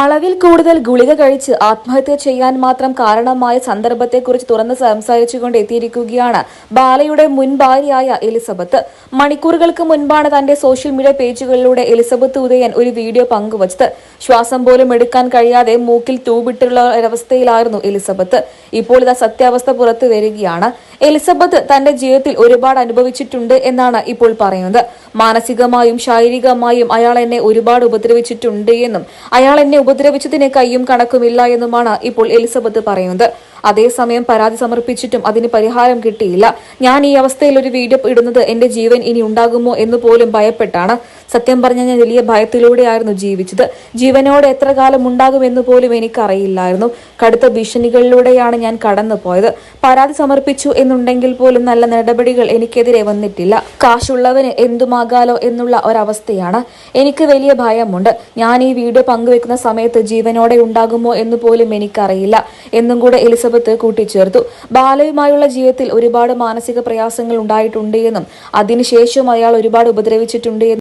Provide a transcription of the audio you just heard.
അളവിൽ കൂടുതൽ ഗുളിക കഴിച്ച് ആത്മഹത്യ ചെയ്യാൻ മാത്രം കാരണമായ സന്ദർഭത്തെക്കുറിച്ച് തുറന്ന് സംസാരിച്ചുകൊണ്ട് എത്തിയിരിക്കുകയാണ് ബാലയുടെ മുൻ ഭാര്യയായ എലിസബത്ത്. മണിക്കൂറുകൾക്ക് മുൻപാണ് തന്റെ സോഷ്യൽ മീഡിയ പേജുകളിലൂടെ എലിസബത്ത് ഉദയൻ ഒരു വീഡിയോ പങ്കുവച്ചത്. ശ്വാസം പോലും എടുക്കാൻ കഴിയാതെ മൂക്കിൽ തൂവിട്ടുള്ള ഒരവസ്ഥയിലായിരുന്നു എലിസബത്ത്. ഇപ്പോൾ ഇതാ സത്യാവസ്ഥ പുറത്തു വരികയാണ്. എലിസബത്ത് തന്റെ ജീവിതത്തിൽ ഒരുപാട് അനുഭവിച്ചിട്ടുണ്ട് എന്നാണ് ഇപ്പോൾ പറയുന്നത്. മാനസികമായും ശാരീരികമായും അയാൾ എന്നെ ഒരുപാട് ഉപദ്രവിച്ചിട്ടുണ്ട് എന്നും അയാൾ എന്നെ ഉപദ്രവിച്ചതിന് കൈയും കണക്കുമില്ല എന്നുമാണ് ഇപ്പോൾ എലിസബത്ത് പറയുന്നത്. അതേസമയം പരാതി സമർപ്പിച്ചിട്ടും അതിന് പരിഹാരം കിട്ടിയില്ല. ഞാൻ ഈ അവസ്ഥയിൽ ഒരു വീഡിയോ ഇടുന്നത് എന്റെ ജീവൻ ഇനി ഉണ്ടാകുമോ എന്ന് പോലും ഭയപ്പെട്ടാണ്. സത്യം പറഞ്ഞ ഞാൻ വലിയ ഭയത്തിലൂടെയായിരുന്നു ജീവിച്ചത്. ജീവനോടെ എത്ര കാലം ഉണ്ടാകുമെന്ന് പോലും എനിക്കറിയില്ലായിരുന്നു. കടുത്ത ഭീഷണികളിലൂടെയാണ് ഞാൻ കടന്നു പോയത് പരാതി സമർപ്പിച്ചു എന്നുണ്ടെങ്കിൽ പോലും നല്ല നടപടികൾ എനിക്കെതിരെ വന്നിട്ടില്ല. കാശുള്ളവന് എന്തുമാകാലോ എന്നുള്ള ഒരവസ്ഥയാണ്. എനിക്ക് വലിയ ഭയമുണ്ട്. ഞാൻ ഈ വീഡിയോ പങ്കുവെക്കുന്ന സമയത്ത് ജീവനോടെ ഉണ്ടാകുമോ എന്ന് പോലും എനിക്കറിയില്ല. എന്നും കൂടെ എലിസബത്ത് കൂട്ടിച്ചേർത്തു. ബാലയുമായുള്ള ജീവിതത്തിൽ ഒരുപാട് മാനസിക പ്രയാസങ്ങൾ ഉണ്ടായിട്ടുണ്ട് എന്നും അതിനുശേഷം അയാൾ ഒരുപാട് ഉപദ്രവിച്ചിട്ടുണ്ട്